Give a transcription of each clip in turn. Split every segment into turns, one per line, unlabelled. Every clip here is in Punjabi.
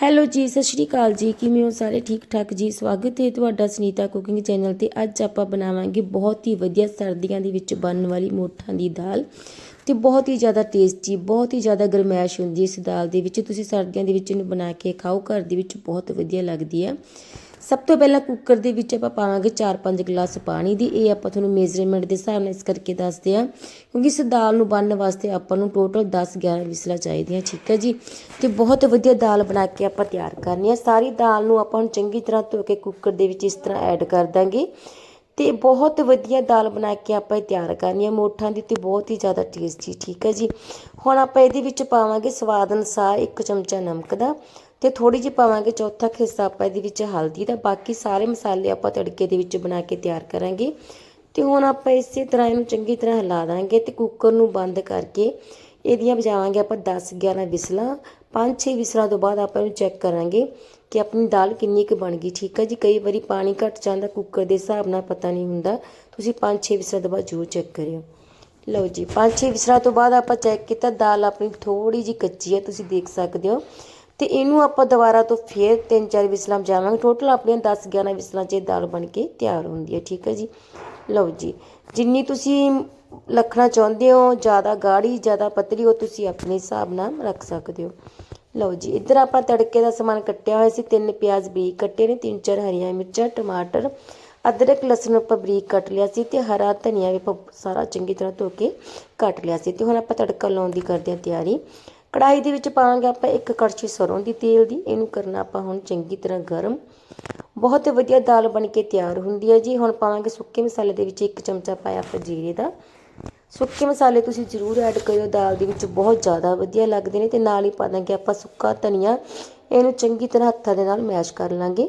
ਹੈਲੋ ਜੀ, ਸਤਿ ਸ਼੍ਰੀ ਅਕਾਲ ਜੀ। ਕਿਵੇਂ ਹੋ ਸਾਰੇ? ਠੀਕ ਠਾਕ ਜੀ। ਸਵਾਗਤ ਹੈ ਤੁਹਾਡਾ ਸੁਨੀਤਾ ਕੁਕਿੰਗ ਚੈਨਲ ਤੇ। ਅੱਜ ਆਪਾਂ ਬਣਾਵਾਂਗੇ ਬਹੁਤ ਹੀ ਵਧੀਆ ਸਰਦੀਆਂ ਦੇ ਵਿੱਚ ਬਣਨ ਵਾਲੀ ਮੋਠਾਂ ਦੀ ਦਾਲ ਤੇ ਬਹੁਤ ਹੀ ਜ਼ਿਆਦਾ ਟੇਸਟੀ, ਬਹੁਤ ਹੀ ਜ਼ਿਆਦਾ ਗਰਮੈਸ਼ ਹੁੰਦੀ ਇਸ ਦਾਲ ਦੇ ਵਿੱਚ। ਤੁਸੀਂ ਸਰਦੀਆਂ ਦੇ ਵਿੱਚ ਇਹਨੂੰ ਬਣਾ ਕੇ ਖਾਓ। ਘਰ ਦੇ ਵਿੱਚ ਬਹੁਤ ਵਧੀਆ ਲੱਗਦੀ ਹੈ। ਸਭ ਤੋਂ ਪਹਿਲਾਂ ਕੁੱਕਰ ਦੇ ਵਿੱਚ ਆਪਾਂ ਪਾਵਾਂਗੇ 4-5 ਗਲਾਸ ਪਾਣੀ ਦੀ। ਇਹ ਆਪਾਂ ਤੁਹਾਨੂੰ ਮੇਜ਼ਰਮੈਂਟ ਦੇ ਹਿਸਾਬ ਨਾਲ ਇਸ ਕਰਕੇ ਦੱਸਦੇ ਆ ਕਿਉਂਕਿ ਇਸ ਦਾਲ ਨੂੰ ਬਣਨ ਵਾਸਤੇ ਆਪਾਂ ਨੂੰ ਟੋਟਲ 10-11 ਵਿਸਲਾਂ ਚਾਹੀਦੀਆਂ, ਠੀਕ ਹੈ ਜੀ? ਤੇ ਬਹੁਤ ਵਧੀਆ ਦਾਲ ਬਣਾ ਕੇ ਆਪਾਂ ਤਿਆਰ ਕਰਨੀ ਆ ਸਾਰੀ ਦਾਲ ਨੂੰ ਆਪਾਂ ਹੁਣ ਚੰਗੀ ਤਰ੍ਹਾਂ ਧੋ ਕੇ ਕੁੱਕਰ ਦੇ ਵਿੱਚ ਇਸ ਤਰ੍ਹਾਂ ਐਡ ਕਰ ਦਾਂਗੇ। ਤੇ ਬਹੁਤ ਵਧੀਆ ਦਾਲ ਬਣਾ ਕੇ ਆਪਾਂ ਇਹ ਤਿਆਰ ਕਰਨੀ ਹੈ। ਮੋਠਾਂ ਦੀ ਤੇ ਬਹੁਤ ਹੀ ਜ਼ਿਆਦਾ ਟੇਸਟੀ ਠੀਕ ਹੈ ਜੀ? ਹੁਣ ਆਪਾਂ ਇਹਦੇ ਵਿੱਚ ਪਾਵਾਂਗੇ ਸਵਾਦ ਅਨੁਸਾਰ ਇੱਕ ਚਮਚਾ ਨਮਕ ਦਾ। ਤੇ ਥੋੜੀ ਜਿਹੀ ਪਾਵਾਂਗੇ ਚੌਥਾ ਹਿੱਸਾ ਆਪਾਂ ਇਹਦੇ ਵਿੱਚ ਹਲਦੀ ਦਾ। ਬਾਕੀ ਸਾਰੇ ਮਸਾਲੇ ਆਪਾਂ ਤੜਕੇ ਦੇ ਵਿੱਚ ਬਣਾ ਕੇ ਤਿਆਰ ਕਰਾਂਗੇ। ਤੇ ਹੁਣ ਆਪਾਂ ਇਸੇ ਤਰ੍ਹਾਂ ਇਹਨੂੰ ਚੰਗੀ ਤਰ੍ਹਾਂ ਹਿਲਾ ਦਾਂਗੇ ਤੇ ਕੁੱਕਰ ਨੂੰ ਬੰਦ ਕਰਕੇ ਇਹਦੀਆਂ ਵਜਾਵਾਂਗੇ ਆਪਾਂ 10 11 ਵਿਸਲਾਂ। 5-6 ਵਿਸਲਾਂ ਤੋਂ ਬਾਅਦ ਆਪਾਂ ਇਹਨੂੰ ਚੈੱਕ ਕਰਾਂਗੇ ਕਿ ਆਪਣੀ ਦਾਲ ਕਿੰਨੀ ਕੁ ਬਣ ਗਈ। ਠੀਕ ਹੈ ਜੀ? ਕਈ ਵਾਰੀ ਪਾਣੀ ਘਟ ਜਾਂਦਾ ਕੁੱਕਰ ਦੇ ਹਿਸਾਬ ਨਾਲ ਪਤਾ ਨਹੀਂ ਹੁੰਦਾ। ਤੁਸੀਂ 5-6 ਵਿਸਲਾਂ ਤੋਂ ਬਾਅਦ ਜ਼ਰੂਰ ਚੈੱਕ ਕਰਿਓ। ਲਓ ਜੀ 5-6 ਵਿਸਲਾਂ ਤੋਂ ਬਾਅਦ ਆਪਾਂ ਚੈੱਕ ਕੀਤਾ, ਦਾਲ ਆਪਣੀ ਥੋੜੀ ਜਿਹੀ ਕੱਚੀ ਹੈ, ਤੁਸੀਂ ਦੇਖ ਸਕਦੇ ਹੋ। ਤੇ ਇਹਨੂੰ ਆਪਾਂ ਦੁਬਾਰਾ ਤੋਂ ਫੇਰ 3-4 ਵਿਸਲਾਂ ਵਜਾਵਾਂਗੇ ਟੋਟਲ ਆਪਣੀਆਂ 10-11 ਵਿਸਲਾਂ 'ਚ ਇਹ ਦਾਲ ਬਣ ਕੇ ਤਿਆਰ ਹੁੰਦੀ ਹੈ, ਠੀਕ ਹੈ ਜੀ? ਲਓ ਜੀ, ਜਿੰਨੀ ਤੁਸੀਂ ਲੱਖਣਾ ਚਾਹੁੰਦੇ ਹੋ, ਜ਼ਿਆਦਾ ਗਾੜੀ, ਜ਼ਿਆਦਾ ਪਤਲੀ, ਉਹ ਤੁਸੀਂ ਆਪਣੇ ਹਿਸਾਬ ਨਾਲ ਰੱਖ ਸਕਦੇ ਹੋ। ਲਓ ਜੀ, ਇੱਧਰ ਆਪਾਂ ਤੜਕੇ ਦਾ ਸਮਾਨ ਕੱਟਿਆ ਹੋਇਆ ਸੀ, ਤਿੰਨ ਪਿਆਜ਼ ਬਰੀਕ ਕੱਟੇ ਨੇ, ਤਿੰਨ ਚਾਰ ਹਰੀਆਂ ਮਿਰਚਾਂ, ਟਮਾਟਰ, ਅਦਰਕ, ਲਸਣ ਆਪਾਂ ਬਰੀਕ ਕੱਟ ਲਿਆ ਸੀ ਤੇ ਹਰਾ ਧਨੀਆ ਵੀ ਆਪਾਂ ਸਾਰਾ ਚੰਗੀ ਤਰ੍ਹਾਂ ਧੋ ਕੇ ਕੱਟ ਲਿਆ ਸੀ। ਤੇ ਹੁਣ ਆਪਾਂ ਤੜਕਾ ਲਾਉਣ ਦੀ ਕਰਦੇ ਹਾਂ ਤਿਆਰੀ। ਕੜਾਈ ਦੇ ਵਿੱਚ ਪਾਵਾਂਗੇ ਆਪਾਂ ਇੱਕ ਕੜਛੀ ਸਰੋਂ ਦੀ ਤੇਲ ਦੀ, ਇਹਨੂੰ ਕਰਨਾ ਆਪਾਂ ਹੁਣ ਚੰਗੀ ਤਰ੍ਹਾਂ ਗਰਮ। ਬਹੁਤ ਵਧੀਆ ਦਾਲ ਬਣ ਕੇ ਤਿਆਰ ਹੁੰਦੀ ਹੈ ਜੀ। ਹੁਣ ਪਾਵਾਂਗੇ ਸੁੱਕੇ ਮਸਾਲੇ ਦੇ ਵਿੱਚ ਇੱਕ ਚਮਚਾ ਪਾਇਆ ਆਪਾਂ ਜੀਰੇ ਦਾ। ਸੁੱਕੇ ਮਸਾਲੇ ਤੁਸੀਂ ਜ਼ਰੂਰ ਐਡ ਕਰਿਓ, ਦਾਲ ਦੇ ਵਿੱਚ ਬਹੁਤ ਜ਼ਿਆਦਾ ਵਧੀਆ ਲੱਗਦੇ ਨੇ ਤੇ ਨਾਲ ਹੀ ਪਾ ਦਾਂਗੇ ਆਪਾਂ ਸੁੱਕਾ ਧਨੀਆ। ਇਹਨੂੰ ਚੰਗੀ ਤਰ੍ਹਾਂ ਹੱਥਾਂ ਦੇ ਨਾਲ ਮੈਸ਼ ਕਰ ਲਾਂਗੇ।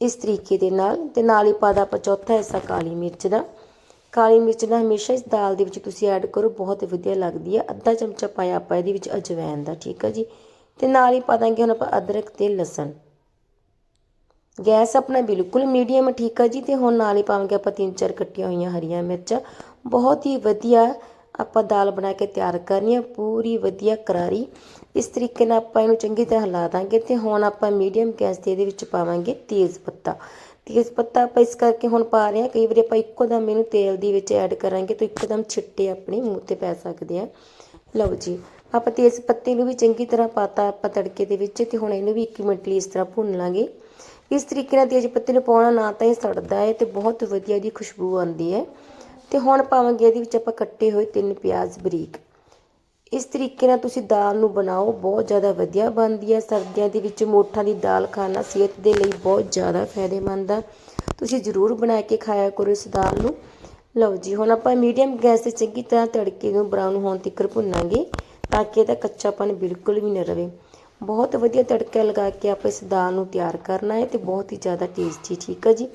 ਇਸ ਤਰੀਕੇ ਦੇ ਨਾਲ ਤੇ ਨਾਲ ਹੀ ਪਾ ਦਾ ਆਪਾਂ ਚੌਥਾ ਹਿੱਸਾ ਕਾਲੀ ਮਿਰਚ ਦਾ। ਕਾਲੀ ਮਿਰਚ ਨਾ ਹਮੇਸ਼ਾ ਇਸ ਦਾਲ ਦੇ ਵਿੱਚ ਤੁਸੀਂ ਐਡ ਕਰੋ, ਬਹੁਤ ਵਧੀਆ ਲੱਗਦੀ ਹੈ। ਅੱਧਾ ਚਮਚਾ ਪਾਇਆ ਆਪਾਂ ਇਹਦੇ ਵਿੱਚ ਅਜਵਾਇਣ ਦਾ, ਠੀਕ ਹੈ ਜੀ। ਤੇ ਨਾਲ ਹੀ ਪਾ ਦਾਂਗੇ ਹੁਣ ਆਪਾਂ ਅਦਰਕ ਤੇ ਲਸਣ। ਗੈਸ ਆਪਣਾ ਬਿਲਕੁਲ ਮੀਡੀਅਮ ਠੀਕ ਆ ਜੀ। ਤੇ ਹੁਣ ਨਾਲ ਹੀ ਪਾਵਾਂਗੇ ਆਪਾਂ ਤਿੰਨ ਚਾਰ ਕੱਟੀਆਂ ਹੋਈਆਂ ਹਰੀਆਂ ਮਿਰਚਾਂ। ਬਹੁਤ ਹੀ ਵਧੀਆ ਆਪਾਂ ਦਾਲ ਬਣਾ ਕੇ ਤਿਆਰ ਕਰਨੀ ਹੈ, ਪੂਰੀ ਵਧੀਆ ਕਰਾਰੀ। ਇਸ ਤਰੀਕੇ ਨਾਲ ਆਪਾਂ ਇਹਨੂੰ ਚੰਗੀ ਤਰ੍ਹਾਂ ਹਿਲਾ ਦਾਂਗੇ ਤੇ ਹੁਣ ਆਪਾਂ ਮੀਡੀਅਮ ਗੈਸ ਤੇ ਇਹਦੇ ਵਿੱਚ ਪਾਵਾਂਗੇ ਤੇਜ਼ ਪੱਤਾ। ਤੇਜ਼ ਪੱਤਾ ਆਪਾਂ ਇਸ ਕਰਕੇ ਹੁਣ ਪਾ ਰਹੇ ਹਾਂ। ਕਈ ਵਾਰੀ ਆਪਾਂ ਇੱਕੋ ਦਮ ਇਹਨੂੰ ਤੇਲ ਦੇ ਵਿੱਚ ਐਡ ਕਰਾਂਗੇ ਤਾਂ ਇੱਕਦਮ ਛਿੱਟੇ ਆਪਣੇ ਮੂੰਹ ਤੇ ਪੈ ਸਕਦੇ ਆ। ਲਓ ਜੀ, ਆਪਾਂ ਤੇਜ਼ ਪੱਤੇ ਨੂੰ ਵੀ ਚੰਗੀ ਤਰ੍ਹਾਂ ਪਾਤਾ ਆਪਾਂ ਤੜਕੇ ਦੇ ਵਿੱਚ ਤੇ ਹੁਣ ਇਹਨੂੰ ਵੀ 1 ਮਿੰਟ ਲਈ ਇਸ ਤਰ੍ਹਾਂ ਭੁੰਨ ਲਾਂਗੇ। ਇਸ ਤਰੀਕੇ ਨਾਲ ਤੇਜ਼ ਪੱਤੇ ਨੂੰ ਪਾਉਣਾ ਨਾ ਤਾਂ ਇਹ ਸੜਦਾ ਹੈ ਤੇ ਬਹੁਤ ਵਧੀਆ ਦੀ ਖੁਸ਼ਬੂ ਆਉਂਦੀ ਹੈ। ਤੇ ਹੁਣ ਪਾਵਾਂਗੇ ਇਹਦੇ ਵਿੱਚ ਆਪਾਂ ਕੱਟੇ ਹੋਏ ਤਿੰਨ ਪਿਆਜ਼ ਬਰੀਕ। ਤਰੀਕੇ ਨਾਲ ਤੁਸੀਂ ਦਾਲ ਨੂੰ ਬਣਾਓ, ਬਹੁਤ ਜ਼ਿਆਦਾ ਵਧੀਆ ਬਣਦੀ ਹੈ। ਸਰਦੀਆਂ ਦੇ ਵਿੱਚ ਮੋਠਾਂ ਦੀ ਦਾਲ ਖਾਣਾ ਸਿਹਤ ਦੇ ਲਈ ਬਹੁਤ ਜ਼ਿਆਦਾ ਫਾਇਦੇਮੰਦ ਆ ਤੁਸੀਂ ਜ਼ਰੂਰ ਬਣਾ ਕੇ ਖਾਇਆ ਕਰੋ ਇਸ ਦਾਲ ਨੂੰ। ਲਓ ਜੀ, ਹੁਣ ਆਪਾਂ ਮੀਡੀਅਮ ਗੈਸ ਤੇ ਚੰਗੀ ਤਰ੍ਹਾਂ ਤੜਕੇ ਨੂੰ ਬਰਾਊਨ ਹੋਣ ਤੱਕ ਭੁੰਨਾਂਗੇ ਤਾਂ ਕਿ ਇਹਦਾ ਕੱਚਾਪਨ ਬਿਲਕੁਲ ਵੀ ਨਾ ਰਵੇ। ਬਹੁਤ ਵਧੀਆ ਤੜਕਾ ਲਗਾ ਕੇ ਆਪਾਂ ਇਸ ਦਾਲ ਨੂੰ ਤਿਆਰ ਕਰਨਾ ਹੈ ਤੇ ਬਹੁਤ ਹੀ ਜ਼ਿਆਦਾ ਟੇਸਟੀ ਠੀਕ ਹੈ ਜੀ?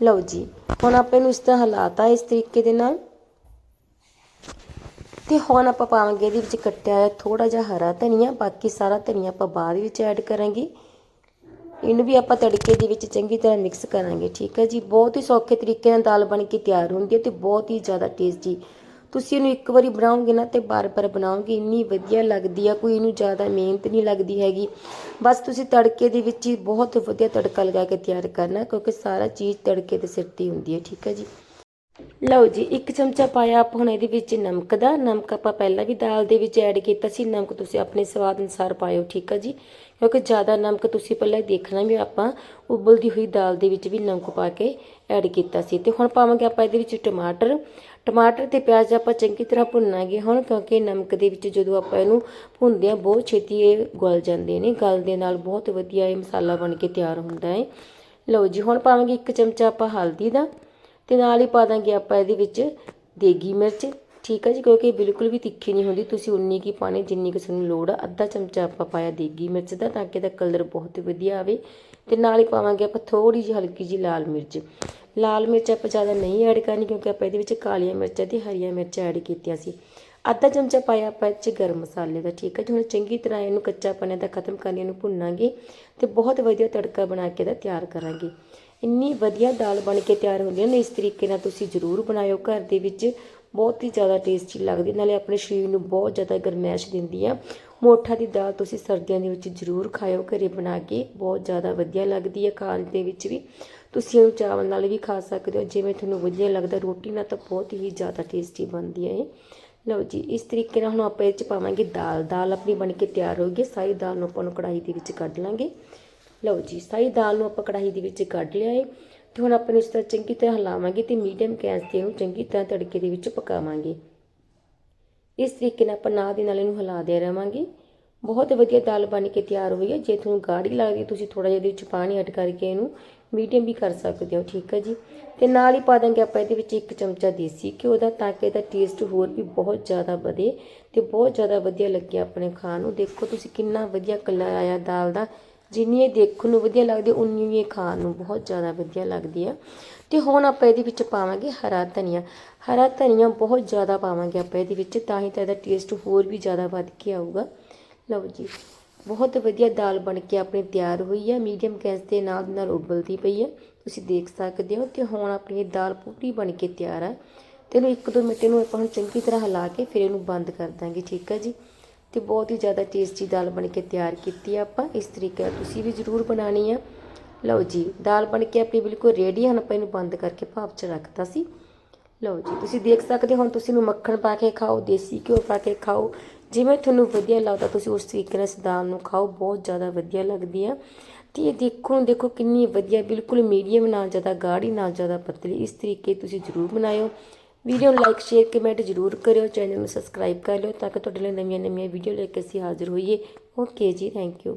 ਲਓ ਜੀ, ਹੁਣ ਆਪਾਂ ਇਹਨੂੰ ਇਸ ਤਰ੍ਹਾਂ ਹਿਲਾਤਾ ਇਸ ਤਰੀਕੇ ਦੇ ਨਾਲ। ਤੇ ਹੁਣ ਆਪਾਂ ਪਾਵਾਂਗੇ ਇਹਦੇ ਵਿੱਚ ਕੱਟਿਆ ਹੋਇਆ ਥੋੜਾ ਜਿਹਾ ਹਰਾ ਧਨੀਆ, ਬਾਕੀ ਸਾਰਾ ਧਨੀਆ ਆਪਾਂ ਬਾਅਦ ਵਿੱਚ ਐਡ ਕਰਾਂਗੇ। ਇਹਨੂੰ ਵੀ ਆਪਾਂ ਤੜਕੇ ਦੇ ਵਿੱਚ ਚੰਗੀ ਤਰ੍ਹਾਂ ਮਿਕਸ ਕਰਾਂਗੇ, ਠੀਕ ਹੈ ਜੀ? ਬਹੁਤ ਹੀ ਸੌਖੇ ਤਰੀਕੇ ਨਾਲ ਦਾਲ ਬਣ ਕੇ ਤਿਆਰ ਹੁੰਦੀ ਹੈ ਤੇ ਬਹੁਤ ਹੀ ਜ਼ਿਆਦਾ ਟੇਸਟੀ ਤੁਸੀਂ ਇਹਨੂੰ ਇੱਕ ਵਾਰੀ ਬਣਾਓਗੇ ਨਾ ਤੇ ਬਾਰ-ਬਾਰ ਬਣਾਓਗੇ, ਇੰਨੀ ਵਧੀਆ ਲੱਗਦੀ ਆ, ਕੋਈ ਇਹਨੂੰ ਜ਼ਿਆਦਾ ਮਿਹਨਤ ਨਹੀਂ ਲੱਗਦੀ ਹੈਗੀ। ਬਸ ਤੁਸੀਂ ਤੜਕੇ ਦੇ ਵਿੱਚ ਹੀ ਬਹੁਤ ਵਧੀਆ ਤੜਕਾ ਲਗਾ ਕੇ ਤਿਆਰ ਕਰਨਾ, ਕਿਉਂਕਿ ਸਾਰਾ ਚੀਜ਼ ਤੜਕੇ ਦੇ ਸਿਰ ਤੇ ਹੁੰਦੀ ਹੈ, ਠੀਕ ਹੈ ਜੀ? ਲਓ ਜੀ, ਇੱਕ ਚਮਚਾ ਪਾਇਆ ਆਪਾਂ ਹੁਣ ਇਹਦੇ ਵਿੱਚ ਨਮਕ ਦਾ। ਨਮਕ ਆਪਾਂ ਪਹਿਲਾਂ ਵੀ ਦਾਲ ਦੇ ਵਿੱਚ ਐਡ ਕੀਤਾ ਸੀ। ਨਮਕ ਤੁਸੀਂ ਆਪਣੇ ਸਵਾਦ ਅਨੁਸਾਰ ਪਾਇਓ, ਠੀਕ ਆ ਜੀ? ਕਿਉਂਕਿ ਜ਼ਿਆਦਾ ਨਮਕ ਤੁਸੀਂ ਪਹਿਲਾਂ ਦੇਖਣਾ ਵੀ ਆਪਾਂ ਉਬਲਦੀ ਹੋਈ ਦਾਲ ਦੇ ਵਿੱਚ ਵੀ ਨਮਕ ਪਾ ਕੇ ਐਡ ਕੀਤਾ ਸੀ। ਤੇ ਹੁਣ ਪਾਵਾਂਗੇ ਆਪਾਂ ਇਹਦੇ ਵਿੱਚ ਟਮਾਟਰ। ਟਮਾਟਰ ਤੇ ਪਿਆਜ਼ ਆਪਾਂ ਚੰਗੀ ਤਰ੍ਹਾਂ ਭੁੰਨਾਂਗੇ ਹੁਣ, ਕਿਉਂਕਿ ਨਮਕ ਦੇ ਵਿੱਚ ਜਦੋਂ ਆਪਾਂ ਇਹਨੂੰ ਭੁੰਨਦੇ ਆ ਬਹੁਤ ਛੇਤੀ ਇਹ ਗਲ ਜਾਂਦੇ ਨੇ। ਗਲ ਦੇ ਨਾਲ ਬਹੁਤ ਵਧੀਆ ਇਹ ਮਸਾਲਾ ਬਣ ਕੇ ਤਿਆਰ ਹੁੰਦਾ ਹੈ। ਲਓ ਜੀ, ਹੁਣ ਪਾਵਾਂਗੇ ਇੱਕ ਚਮਚਾ ਆਪਾਂ ਹਲਦੀ ਦਾ। ਤੇ ਨਾਲ ਹੀ ਪਾ ਦਾਂਗੇ ਆਪਾਂ ਇਹਦੇ ਵਿੱਚ ਦੇਗੀ ਮਿਰਚ। ਠੀਕ ਹੈ ਜੀ, ਕਿਉਂਕਿ ਬਿਲਕੁਲ ਵੀ ਤਿੱਖੀ ਨਹੀਂ ਹੁੰਦੀ। ਤੁਸੀਂ ਉਨੀ ਕੀ ਪਾਣੀ ਜਿੰਨੀ ਕਿ ਤੁਹਾਨੂੰ ਲੋੜ ਆ। ਅੱਧਾ ਚਮਚਾ ਆਪਾਂ ਪਾਇਆ ਦੇਗੀ ਮਿਰਚ ਦਾ, ਤਾਂ ਕਿ ਇਹਦਾ ਕਲਰ ਬਹੁਤ ਵਧੀਆ ਆਵੇ। ਤੇ ਨਾਲ ਹੀ ਪਾਵਾਂਗੇ ਆਪਾਂ ਥੋੜੀ ਜਿਹੀ ਹਲਕੀ ਜਿਹੀ ਲਾਲ ਮਿਰਚ। ਲਾਲ ਮਿਰਚ ਆਪਾਂ ਜ਼ਿਆਦਾ ਨਹੀਂ ਐਡ ਕਰਨੀ, ਕਿਉਂਕਿ ਆਪਾਂ ਇਹਦੇ ਵਿੱਚ ਕਾਲੀਆਂ ਮਿਰਚਾਂ ਤੇ ਹਰੀਆਂ ਮਿਰਚਾਂ ਐਡ ਕੀਤੀਆਂ ਸੀ। ਅੱਧਾ ਚਮਚਾ ਪਾਇਆ ਆਪਾਂ ਇਹ 'ਚ ਗਰਮ ਮਸਾਲੇ ਦਾ, ਠੀਕ ਹੈ ਜੀ। ਹੁਣ ਚੰਗੀ ਤਰ੍ਹਾਂ ਇਹਨੂੰ ਕੱਚਾ ਪਨੇ ਦਾ ਖਤਮ ਕਰਨੀ ਇਹਨੂੰ ਭੁੰਨਾਂਗੇ ਤੇ ਬਹੁਤ ਵਧੀਆ ਤੜਕਾ ਬਣਾ ਕੇ ਇਹਦਾ ਤਿਆਰ ਕਰਾਂਗੇ। ਇੰਨੀ ਵਧੀਆ ਦਾਲ ਬਣ ਕੇ ਤਿਆਰ ਹੁੰਦੀ ਹੈ ਨਾ, ਇਸ ਤਰੀਕੇ ਨਾਲ ਤੁਸੀਂ ਜ਼ਰੂਰ ਬਣਾਇਓ। ਘਰ ਦੇ ਵਿੱਚ ਬਹੁਤ ਹੀ ਜ਼ਿਆਦਾ ਟੇਸਟੀ ਲੱਗਦੀ ਨਾਲੇ ਆਪਣੇ ਸਰੀਰ ਨੂੰ ਬਹੁਤ ਜ਼ਿਆਦਾ ਗਰਮੈਸ਼ ਦਿੰਦੀ ਆ ਮੋਠਾ ਦੀ ਦਾਲ ਤੁਸੀਂ ਸਰਦੀਆਂ ਦੇ ਵਿੱਚ ਜ਼ਰੂਰ ਖਾਇਓ, ਘਰੇ ਬਣਾ ਕੇ ਬਹੁਤ ਜ਼ਿਆਦਾ ਵਧੀਆ ਲੱਗਦੀ ਹੈ, ਖਾਣ ਦੇ ਵਿੱਚ ਵੀ। ਤੁਸੀਂ ਇਹਨੂੰ ਚਾਵਲ ਨਾਲ ਵੀ ਖਾ ਸਕਦੇ ਹੋ, ਜਿਵੇਂ ਤੁਹਾਨੂੰ ਵਧੀਆ ਲੱਗਦਾ, ਰੋਟੀ ਨਾਲ ਤਾਂ ਬਹੁਤ ਹੀ ਜ਼ਿਆਦਾ ਟੇਸਟੀ ਬਣਦੀ ਹੈ ਇਹ। ਲਓ ਜੀ, ਇਸ ਤਰੀਕੇ ਨਾਲ ਹੁਣ ਆਪਾਂ ਇਹ 'ਚ ਪਾਵਾਂਗੇ ਦਾਲ। ਦਾਲ ਆਪਣੀ ਬਣ ਕੇ ਤਿਆਰ ਹੋ ਗਈ ਸਾਰੀ ਦਾਲ ਨੂੰ ਆਪਾਂ ਨੂੰ ਕੜਾਹੀ ਦੇ ਵਿੱਚ ਕੱਢ ਲਾਂਗੇ। ਲਓ ਜੀ ਸਾਰੀ ਦਾਲ ਨੂੰ ਆਪਾਂ ਕੜਾਹੀ ਦੇ ਵਿੱਚ ਕੱਢ ਲਿਆ ਏ। ਤੇ ਹੁਣ ਆਪਾਂ ਇਸ ਤਰ੍ਹਾਂ ਚੰਗੀ ਤਰ੍ਹਾਂ ਹਿਲਾਵਾਂਗੇ ਤੇ ਮੀਡੀਅਮ ਗੈਸ ਤੇ ਇਹਨੂੰ ਚੰਗੀ ਤਰ੍ਹਾਂ ਤੜਕੇ ਦੇ ਵਿੱਚ ਪਕਾਵਾਂਗੇ। ਇਸ ਤਰੀਕੇ ਨਾਲ ਆਪਾਂ ਨਾਲ ਦੀ ਨਾਲ ਇਹਨੂੰ ਹਿਲਾਦੇ ਰਵਾਂਗੇ। ਬਹੁਤ ਵਧੀਆ ਦਾਲ ਬਣ ਕੇ ਤਿਆਰ ਹੋਈ ਹੈ। ਜੇ ਤੁਹਾਨੂੰ ਗਾੜੀ ਲੱਗਦੀ ਹੈ, ਤੁਸੀਂ ਥੋੜਾ ਜਿਹਾ ਇਹਦੇ ਵਿੱਚ ਪਾਣੀ ਐਡ ਕਰਕੇ ਇਹਨੂੰ ਮੀਡੀਅਮ ਵੀ ਕਰ ਸਕਦੇ ਹੋ, ਠੀਕ ਹੈ ਜੀ? ਤੇ ਨਾਲ ਹੀ ਪਾ ਦਾਂਗੇ ਆਪਾਂ ਇਹਦੇ ਵਿੱਚ ਇੱਕ ਚਮਚਾ ਦੇਸੀ ਘਿਓ ਦਾ, ਤਾਂ ਕਿ ਇਹਦਾ ਟੇਸਟ ਹੋਰ ਵੀ ਬਹੁਤ ਜ਼ਿਆਦਾ ਵਧੇ ਤੇ ਬਹੁਤ ਜ਼ਿਆਦਾ ਵਧੀਆ ਲੱਗੇ ਆਪਣੇ ਖਾਣ ਨੂੰ। ਦੇਖੋ ਤੁਸੀਂ ਕਿੰਨਾ ਵਧੀਆ ਕਲਰ ਆਇਆ ਦਾਲ ਦਾ। ਜਿੰਨੀ ਇਹ ਦੇਖਣ ਨੂੰ ਵਧੀਆ ਲੱਗਦੀ, ਉਨੀ ਇਹ ਖਾਣ ਨੂੰ ਬਹੁਤ ਜ਼ਿਆਦਾ ਵਧੀਆ ਲੱਗਦੀ ਆ। ਤੇ ਹੁਣ ਆਪਾਂ ਇਹਦੇ ਵਿੱਚ ਪਾਵਾਂਗੇ ਹਰਾ ਧਨੀਆ। ਹਰਾ ਧਨੀਆ ਬਹੁਤ ਜ਼ਿਆਦਾ ਪਾਵਾਂਗੇ ਆਪਾਂ ਇਹਦੇ ਵਿੱਚ, ਤਾਂ ਹੀ ਤਾਂ ਇਹਦਾ ਟੇਸਟ ਹੋਰ ਵੀ ਜ਼ਿਆਦਾ ਵੱਧ ਕੇ ਆਊਗਾ। ਲਓ ਜੀ, ਬਹੁਤ ਵਧੀਆ ਦਾਲ ਬਣ ਕੇ ਆਪਣੀ ਤਿਆਰ ਹੋਈ ਹੈ ਮੀਡੀਅਮ ਗੈਸ ਦੇ ਨਾਲ ਨਾਲ ਉਬਲਦੀ ਪਈ ਹੈ ਤੁਸੀਂ ਦੇਖ ਸਕਦੇ ਹੋ, ਤੇ ਹੁਣ ਆਪਣੀ ਇਹ ਦਾਲ ਪੂਰੀ ਬਣ ਕੇ ਤਿਆਰ ਹੈ ਤੇ ਇਹਨੂੰ ਇੱਕ ਦੋ ਮਿੰਟ ਇਹਨੂੰ ਆਪਾਂ ਹੁਣ ਚੰਗੀ ਤਰ੍ਹਾਂ ਹਿਲਾ ਕੇ ਫਿਰ ਇਹਨੂੰ ਬੰਦ ਕਰ ਦਾਂਗੇ, ਠੀਕ ਹੈ ਜੀ? ਤੇ ਬਹੁਤ ਹੀ ਜ਼ਿਆਦਾ ਟੇਸਟੀ ਦਾਲ ਬਣ ਕੇ ਤਿਆਰ ਕੀਤੀ ਆ ਆਪਾਂ। ਇਸ ਤਰੀਕੇ ਨਾਲ ਤੁਸੀਂ ਵੀ ਜ਼ਰੂਰ ਬਣਾਣੀ ਆ। ਲਓ ਜੀ, ਦਾਲ ਬਣ ਕੇ ਆਪਣੀ ਬਿਲਕੁਲ ਰੈਡੀ ਹਨ ਆਪਾਂ ਇਹਨੂੰ ਬੰਦ ਕਰਕੇ ਭਾਪ 'ਚ ਰੱਖਤਾ ਸੀ। ਲਓ ਜੀ, ਤੁਸੀਂ ਦੇਖ ਸਕਦੇ ਹੋ, ਹੁਣ ਤੁਸੀਂ ਇਹਨੂੰ ਮੱਖਣ ਪਾ ਕੇ ਖਾਓ, ਦੇਸੀ ਘਿਓ ਪਾ ਕੇ ਖਾਓ। ਜਿਵੇਂ ਤੁਹਾਨੂੰ ਵਧੀਆ ਲੱਗਦਾ, ਤੁਸੀਂ ਉਸ ਤਰੀਕੇ ਨਾਲ ਇਸ ਦਾਲ ਨੂੰ ਖਾਓ। ਬਹੁਤ ਜ਼ਿਆਦਾ ਵਧੀਆ ਲੱਗਦੀ ਆ। ਤੇ ਇਹ ਦੇਖੋ ਦੇਖੋ ਕਿੰਨੀ ਵਧੀਆ, ਬਿਲਕੁਲ ਮੀਡੀਅਮ ਨਾਲ ਜ਼ਿਆਦਾ ਗਾੜੀ ਨਾਲ ਜ਼ਿਆਦਾ ਪਤਲੀ। ਇਸ ਤਰੀਕੇ ਤੁਸੀਂ ਜ਼ਰੂਰ ਬਣਾਇਓ। ਵੀਡੀਓ ਨੂੰ ਲਾਈਕ ਸ਼ੇਅਰ ਕਮੈਂਟ ਜ਼ਰੂਰ ਕਰਿਓ ਚੈਨਲ ਨੂੰ ਸਬਸਕ੍ਰਾਈਬ ਕਰ ਲਿਓ ਤਾਂ ਕਿ ਤੁਹਾਡੇ ਲਈ ਨਵੀਆਂ ਨਵੀਆਂ ਵੀਡੀਓ ਲੈ ਕੇ ਅਸੀਂ ਹਾਜ਼ਰ ਹੋਈਏ। ਓਕੇ ਜੀ ਥੈਂਕ ਯੂ